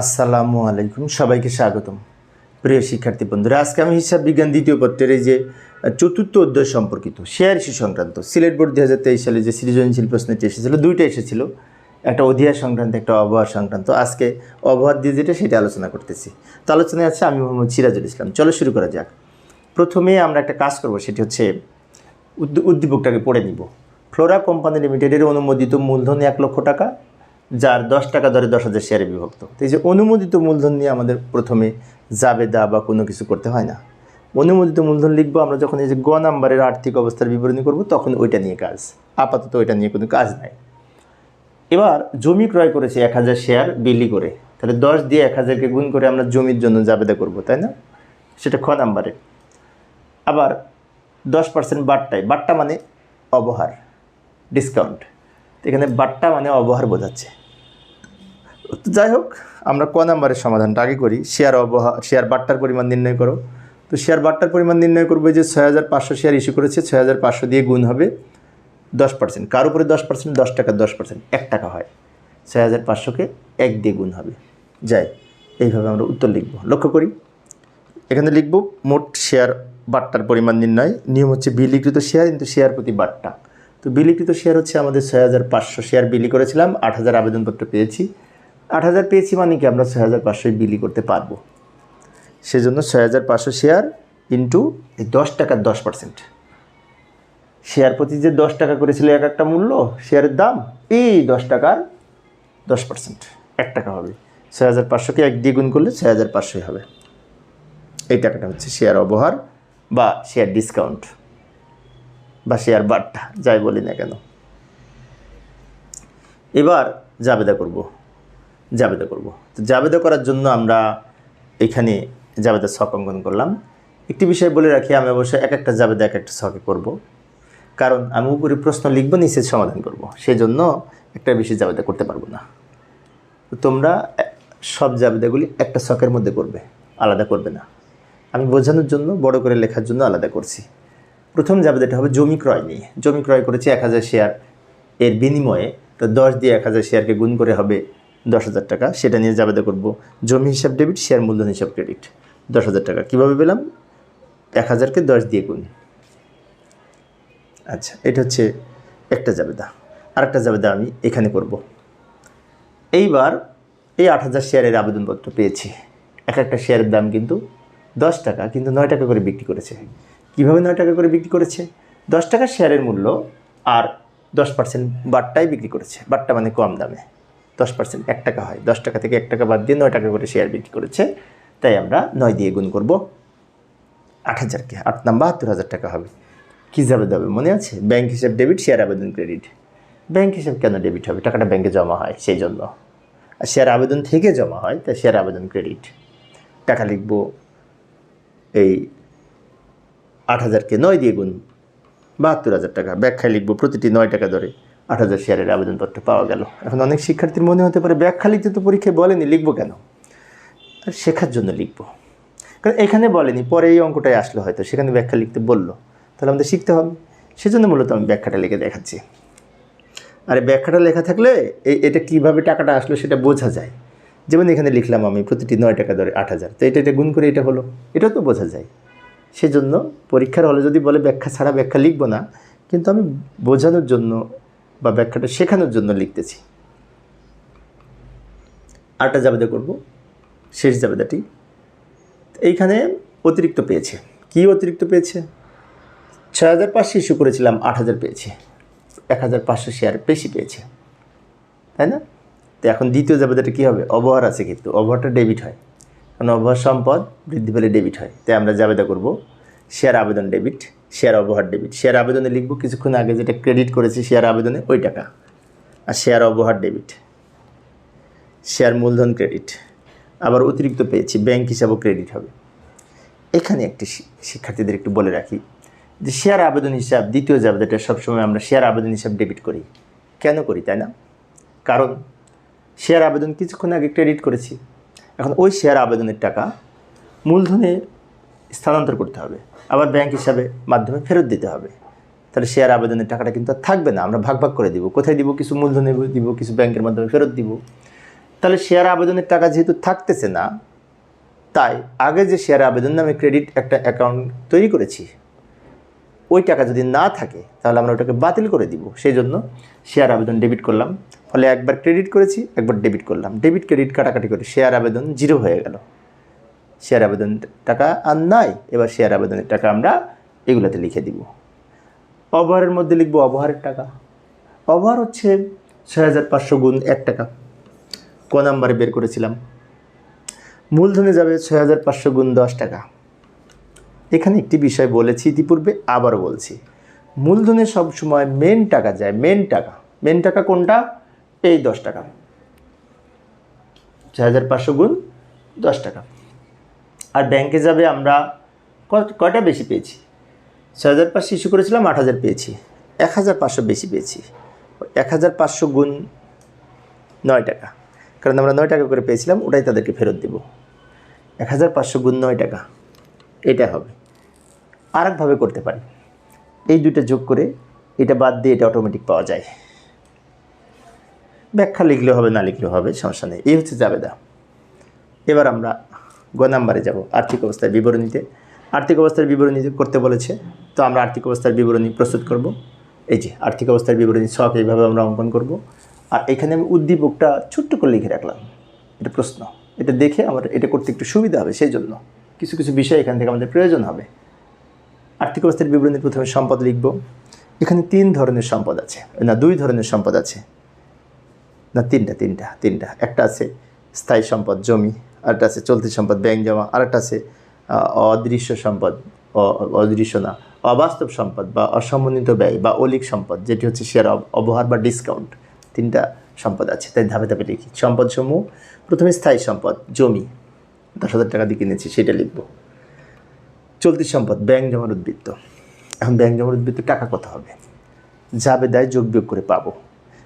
আসসালামু আলাইকুম, সবাইকে স্বাগতম। প্রিয় শিক্ষার্থী বন্ধুরা, আজকে আমি হিসাব বিজ্ঞান দ্বিতীয় পত্রের যে চতুর্থ অধ্যায় সম্পর্কিত, শেয়ার ইস্যু সংক্রান্ত, সিলেট বোর্ড দু হাজার তেইশ সালে যে সৃজনশীল প্রশ্নটি এসেছিল, দুইটা এসেছিল। একটা অধিয়ার সংক্রান্ত, একটা অবহার সংক্রান্ত। আজকে অবহার দিয়ে যেটা, সেটা আলোচনা করতেছি। তো আলোচনায় আছে আমি মোহাম্মদ সিরাজুল ইসলাম। চলো শুরু করা যাক। প্রথমে আমরা একটা কাজ করব, সেটি হচ্ছে উদ্দীপকটাকে পড়ে নিব। ফ্লোরা কোম্পানি লিমিটেডের অনুমোদিত মূলধন এক লক্ষ টাকা যার দশ টাকা দরে দশ হাজার শেয়ারে বিভক্ত। এই যে অনুমোদিত মূলধন নিয়ে আমাদের প্রথমে জাবেদা বা কোনো কিছু করতে হয় না। অনুমোদিত মূলধন লিখব, আমরা যখন এই যে গ নাম্বারের আর্থিক অবস্থার বিবরণী করব, তখন ওইটা নিয়ে কাজ। আপাতত ওইটা নিয়ে কোনো কাজ নাই। এবার জমি ক্রয় করেছে এক হাজার শেয়ার বিলি করে। তাহলে দশ দিয়ে এক হাজারকে গুণ করে আমরা জমির জন্য জাবেদা করব, তাই না? সেটা খ নাম্বারে। আবার দশ পার্সেন্ট বাট্টায়। বাট্টা মানে অবহার ডিসকাউন্ট এখানে বাট্টা মানে অবহার বোঝাচ্ছে। যাই হোক, আমরা ক নাম্বারের সমাধানটা আগে করি। শেয়ার অবহার শেয়ার বাট্টার পরিমাণ নির্ণয় করো। তো শেয়ার বাট্টার পরিমাণ নির্ণয় করব যে ছয় হাজার পাঁচশো শেয়ার ইস্যু করেছে, ছয় হাজার পাঁচশো দিয়ে গুণ হবে দশ পার্সেন্ট কার উপরে দশ পার্সেন্ট দশ টাকা, দশ পার্সেন্ট এক টাকা হয়। ছয় হাজার পাঁচশোকে এক দিয়ে গুণ হবে। যাই, এইভাবে আমরা উত্তর লিখব। লক্ষ্য করি। এখানে লিখব, মোট শেয়ার বাট্টার পরিমাণ নির্ণয়। নিয়ম হচ্ছে বিলিকৃত শেয়ার কিন্তু শেয়ার প্রতি বাট্টা। তো বিলিকৃত শেয়ার হচ্ছে আমাদের ছয় হাজার পাঁচশো শেয়ার বিলি করেছিলাম, আট হাজার আবেদনপত্র পেয়েছি। আট হাজার পেয়েছি মানে কি আমরা ছয় হাজার পাঁচশোই বিলি করতে পারব। সেজন্য ছয় হাজার পাঁচশো শেয়ার ইন্টু এই দশ টাকার দশ পার্সেন্ট শেয়ার প্রতি যে দশ টাকা করেছিল এক একটা মূল্য শেয়ারের দাম এই দশ টাকার দশ পার্সেন্ট এক টাকা হবে। ছয় হাজার পাঁচশোকে এক দিয়ে গুণ করলে ছয় হাজার পাঁচশোই হবে। এই টাকাটা হচ্ছে শেয়ার অবহার বা শেয়ার ডিসকাউন্ট বা শেয়ার বাট্টা যাই বলি না কেন। এবার জাবেদা করব। জাবেদা করব। তো জাবেদা করার জন্য আমরা এখানে জাবেদা ছক অঙ্কন করলাম। একটি বিষয় বলে রাখি, আমি অবশ্যই এক একটা জাবেদা এক একটা ছকে করব। কারণ আমি উপরে প্রশ্ন লিখব, নিচে সমাধান করব। সেই জন্য একটা বেশি জাবেদা করতে পারব না। তো তোমরা সব জাবেদাগুলি একটা ছকের মধ্যে করবে, আলাদা করবে না। আমি বোঝানোর জন্য, বড় করে লেখার জন্য আলাদা করছি। প্রথম জাবেদাটা হবে জমি ক্রয় নিয়ে। জমি ক্রয় করেছি এক হাজার শেয়ার। এর বিনিময়ে তো দশ দিয়ে এক হাজার শেয়ারকে গুণ করে হবে দশ হাজার টাকা, সেটা নিয়ে জাবেদা করব। জমি হিসাব ডেবিট শেয়ার মূলধন হিসাব ক্রেডিট দশ হাজার টাকা। কীভাবে পেলাম? এক হাজারকে দশ দিয়ে গুণ। আচ্ছা এটা হচ্ছে একটা জাবেদা। আরেকটা জাবেদা আমি এখানে করব। এইবার এই আট হাজার শেয়ারের আবেদনপত্র পেয়েছি। এক একটা শেয়ারের দাম কিন্তু দশ টাকা, কিন্তু নয় টাকা করে বিক্রি করেছে। কীভাবে নয় টাকা করে বিক্রি করেছে? দশ টাকা শেয়ারের মূল্য আর দশ পার্সেন্ট বাট্টাই বিক্রি করেছে। বাট্টা মানে কম দামে। দশ পার্সেন্ট এক টাকা হয়। দশ টাকা থেকে এক টাকা বাদ দিয়ে নয় টাকা করে শেয়ার বিক্রি করেছে। তাই আমরা নয় দিয়ে গুণ করব আট হাজারকে আট নাম বাহাত্তর হাজার টাকা হবে। কী যাবে দেবে মনে আছে? ব্যাংক হিসাব ডেবিট শেয়ার আবেদন ক্রেডিট ব্যাংক হিসাব কেন ডেবিট হবে? টাকাটা ব্যাংকে জমা হয় সেই জন্য। আর শেয়ার আবেদন থেকে জমা হয়, তাই শেয়ার আবেদন ক্রেডিট টাকা লিখব, এই আট হাজারকে নয় দিয়ে গুণ বাহাত্তর হাজার টাকা। ব্যাখ্যায় লিখব, প্রতিটি নয় টাকা ধরে আট হাজার শেয়ারের আবেদনপত্র পাওয়া গেল। এখন অনেক শিক্ষার্থীর মনে হতে পারে ব্যাখ্যা লিখতে তো পরীক্ষায় বলেনি, লিখব কেন? শেখার জন্য লিখব। কারণ এখানে বলেনি, পরে এই অঙ্কটাই আসলো হয়তো, সেখানে ব্যাখ্যা লিখতে বলল। তাহলে আমাদের শিখতে হবে। সেজন্য মূলত আমি ব্যাখ্যাটা লিখে দেখাচ্ছি। আর ব্যাখ্যাটা লেখা থাকলে এটা কীভাবে টাকাটা আসলো সেটা বোঝা যায়। যেমন এখানে লিখলাম আমি, প্রতিটি নয় টাকা ধরে আট হাজার। তো এটা এটা গুণ করে এটা হলো, এটাও তো বোঝা যায়। সেজন্য পরীক্ষার হলে যদি বলে ব্যাখ্যা ছাড়া ব্যাখ্যা লিখব না, কিন্তু আমি বোঝানোর জন্য বা ব্যাখ্যাটা শেখানোর জন্য লিখতেছি। আটটা জাবেদা করব, শেষ জাবেদাটি। এইখানে অতিরিক্ত পেয়েছে। কি অতিরিক্ত পেয়েছে? ছয় হাজার পাঁচশো ইস্যু করেছিলাম, আট হাজার পেয়েছে। এক হাজার পাঁচশো শেয়ার বেশি পেয়েছে। তাই না? তো এখন দ্বিতীয় জাবেদাটা কী হবে? অবহার আছে কিন্তু। অবহারটা ডেবিট হয়। কারণ অবহার সম্পদ বৃদ্ধি পেলে ডেবিট হয়। তাই আমরা জাবেদা করব, শেয়ার আবেদন ডেবিট। শেয়ার অবহার ডেবিট। শেয়ার আবেদনে লিখব কিছুক্ষণ আগে যেটা ক্রেডিট করেছি শেয়ার আবেদনে ওই টাকা। আর শেয়ার অবহার ডেবিট। শেয়ার মূলধন ক্রেডিট আবার অতিরিক্ত পেয়েছি ব্যাংক হিসাবেও ক্রেডিট হবে। এখানে একটি শিক্ষার্থীদের একটু বলে রাখি যে শেয়ার আবেদন হিসাব দ্বিতীয় জাবেদাটা সবসময় আমরা শেয়ার আবেদন হিসাব ডেবিট করি। কেন করি, তাই না? কারণ শেয়ার আবেদন কিছুক্ষণ আগে ক্রেডিট করেছি। এখন ওই শেয়ার আবেদনের টাকা মূলধনে স্থানান্তর করতে হবে। আবার ব্যাংক হিসাবে মাধ্যমে ফেরত দিতে হবে। তাহলে শেয়ার আবেদনের টাকাটা কিন্তু আর থাকবে না। আমরা ভাগ ভাগ করে দিব। কোথায় দিব? কিছু মূলধনে দিব, কিছু ব্যাংকের মাধ্যমে ফেরত দিব। তাহলে শেয়ার আবেদনের টাকা যেহেতু থাকতেছে না, তাই আগে যে শেয়ার আবেদন নামে ক্রেডিট একটা অ্যাকাউন্ট তৈরি করেছি, ওই টাকা যদি না থাকে, তাহলে আমরা ওটাকে বাতিল করে দিব। সেই জন্য শেয়ার আবেদন ডেবিট করলাম। ফলে একবার ক্রেডিট করেছি, একবার ডেবিট করলাম। ডেবিট ক্রেডিট কাটাকাটি করে শেয়ার আবেদন জিরো হয়ে গেল। শেয়ার আবেদন টাকা আর নাই, এবার শেয়ার আবেদনের টাকা আমরা এগুলোতে লিখে দিব। অবহারের মধ্যে লিখব অবহারের টাকা। অবহার হচ্ছে ছয় হাজার পাঁচশো গুণ এক টাকা। ক নাম্বারে বের করেছিলাম। মূলধনে যাবে ছয় হাজার পাঁচশো গুণ দশ টাকা। এখানে একটি বিষয় বলেছি ইতিপূর্বে, আবারও বলছি। মূলধনে সবসময় মেন টাকা যায় মেন টাকা। মেন টাকা কোনটা? এই দশ টাকা। ছয় হাজার পাঁচশো গুণ দশ টাকা। আর ব্যাংকে যাবে আমরা কয়টা বেশি পেয়েছি? ছয় হাজার পাঁচশো ইস্যু করেছিলাম আট হাজার পেয়েছি। এক হাজার পাঁচশো বেশি পেয়েছি। এক হাজার পাঁচশো গুণ নয় টাকা। কারণ আমরা নয় টাকা করে পেয়েছিলাম, ওটাই তাদেরকে ফেরত দেব। এক হাজার পাঁচশো গুণ নয় টাকা, এটা হবে। আরেকভাবে করতে পারি। এই দুইটা যোগ করে এটা বাদ দিয়ে এটা অটোমেটিক পাওয়া যায়। ব্যাখ্যা লিখলেও হবে, না লিখলেও হবে, সমস্যা নেই। এই হচ্ছে জাবেদা। এবার আমরা গ নাম্বারে যাব, আর্থিক অবস্থার বিবরণীতে। আর্থিক অবস্থার বিবরণী করতে বলেছে, তো আমরা আর্থিক অবস্থার বিবরণী প্রস্তুত করব। এই যে, আর্থিক অবস্থার বিবরণী সব এইভাবে আমরা অঙ্কন করব। আর এখানে আমি উদ্দীপকটা ছোট্ট করে লিখে রাখলাম, এটা প্রশ্ন। এটা দেখে আমার, এটা করতে একটু সুবিধা হবে, সেই জন্য। কিছু কিছু বিষয় এখান থেকে আমাদের প্রয়োজন হবে। আর্থিক অবস্থার বিবরণী প্রথমে সম্পদ লিখব। এখানে তিন ধরনের সম্পদ আছে, না, দুই ধরনের সম্পদ আছে। না, তিনটা তিনটা তিনটা। একটা আছে স্থায়ী সম্পদ, জমি। আরেকটা আছে চলতি সম্পদ, ব্যাংক জমা, আরেকটা আছে অদৃশ্য সম্পদ অদৃশ্য না, অবাস্তব সম্পদ বা অসমন্বিত ব্যয় বা অলিক সম্পদ, যেটি হচ্ছে শেয়ার অব- অবহার বা ডিসকাউন্ট তিনটা সম্পদ আছে, তাই ধাপে ধাপে লিখি। সম্পদসমূহ, প্রথমে স্থায়ী সম্পদ, জমি, দশ হাজার টাকা দিয়ে কিনেছি, সেটা লিখব। চলতি সম্পদ, ব্যাংক জমার উদ্বৃত্ত। এখন ব্যাংক জমার উদ্বৃত্ত টাকা কত হবে? জাবেদায় যোগ বিয়োগ করে পাবো।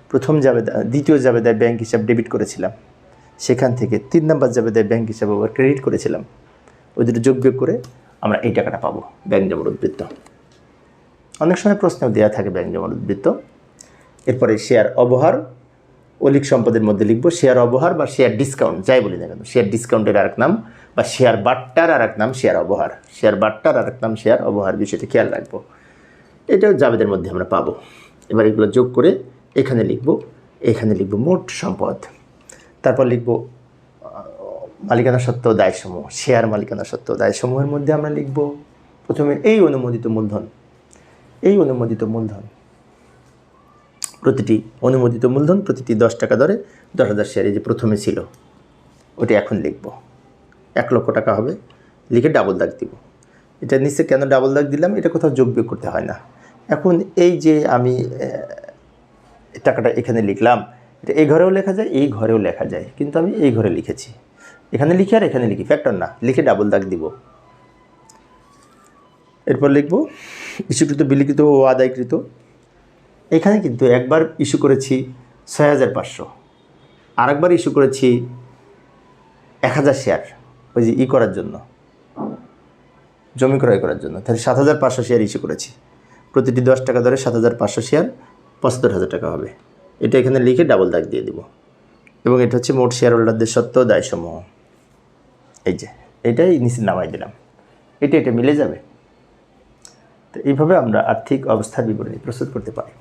প্রথম জাবেদা, দ্বিতীয় জাবেদায় ব্যাংক হিসাব ডেবিট করেছিলাম। সেখান থেকে তিন নম্বর জাবেদায় ব্যাংক হিসাবে আবার ক্রেডিট করেছিলাম। ওই দুটো যোগ করে আমরা এই টাকাটা পাবো ব্যাংক জমার উদ্বৃত্ত। অনেক সময় প্রশ্নেও দেওয়া থাকে ব্যাংক জমার উদ্বৃত্ত। এরপরে শেয়ার অবহার, অলিক সম্পদের মধ্যে লিখব শেয়ার অবহার বা শেয়ার ডিসকাউন্ট যাই বলি না কেন শেয়ার ডিসকাউন্টের আরেক নাম বা শেয়ার বাট্টার আরেক নাম শেয়ার অবহার। শেয়ার বাট্টার আরেক নাম শেয়ার অবহার বিষয়টি খেয়াল রাখব। এটাও জাবেদের মধ্যে আমরা পাবো। এবার এগুলো যোগ করে এখানে লিখব এখানে লিখব মোট সম্পদ। তারপর লিখব মালিকানা সত্ত্ব দায়সমূহ শেয়ার মালিকানা সত্ত্ব দায়সমূহের মধ্যে আমরা লিখব প্রথমে এই অনুমোদিত মূলধন, এই অনুমোদিত মূলধন, প্রতিটি অনুমোদিত মূলধন প্রতিটি দশ টাকা দরে দশ হাজার শেয়ার যে প্রথমে ছিল, ওটি এখন লিখব, এক লক্ষ টাকা হবে, লিখে ডাবল দাগ দিব, এটা নিচে কেন ডাবল দাগ দিলাম, এটা কোথাও যোগ করতে হয় না, এখন এই যে আমি টাকাটা এখানে লিখলাম এটা এই ঘরেও লেখা যায়, এই ঘরেও লেখা যায়। কিন্তু আমি এই ঘরে লিখেছি। এখানে লিখি আর এখানে লিখি ফ্যাক্টর না। লিখে ডাবল দাগ দিব। এরপর লিখব, ইস্যুকৃত, বিলিখিত ও আদায়কৃত। এখানে কিন্তু একবার ইস্যু করেছি ছয় হাজার পাঁচশো। আরেকবার ইস্যু করেছি এক হাজার শেয়ার, ওই যে ই করার জন্য। জমি ক্রয় করার জন্য। তাহলে সাত হাজার পাঁচশো শেয়ার ইস্যু করেছি। প্রতিটি দশ টাকা ধরে সাত হাজার পাঁচশো শেয়ার পঁচাত্তর হাজার টাকা হবে। এটা এখানে লিখে ডাবল দাগ দিয়ে দিব। এবং এটা হচ্ছে মোট শেয়ার হোল্ডারদের সত্ত্ব দায়সমূহ। এই যে, এটাই নিচে নামাই দিলাম। এটা এটা মিলে যাবে। তো এইভাবে আমরা আর্থিক অবস্থার বিবরণী প্রস্তুত করতে পারি।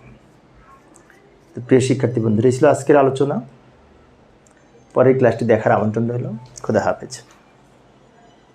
তো প্রিয় শিক্ষার্থী বন্ধুরা ছিল আজকের আলোচনা। পরের ক্লাসটি দেখার আমন্ত্রণ রইল। খোদা হাফেজ।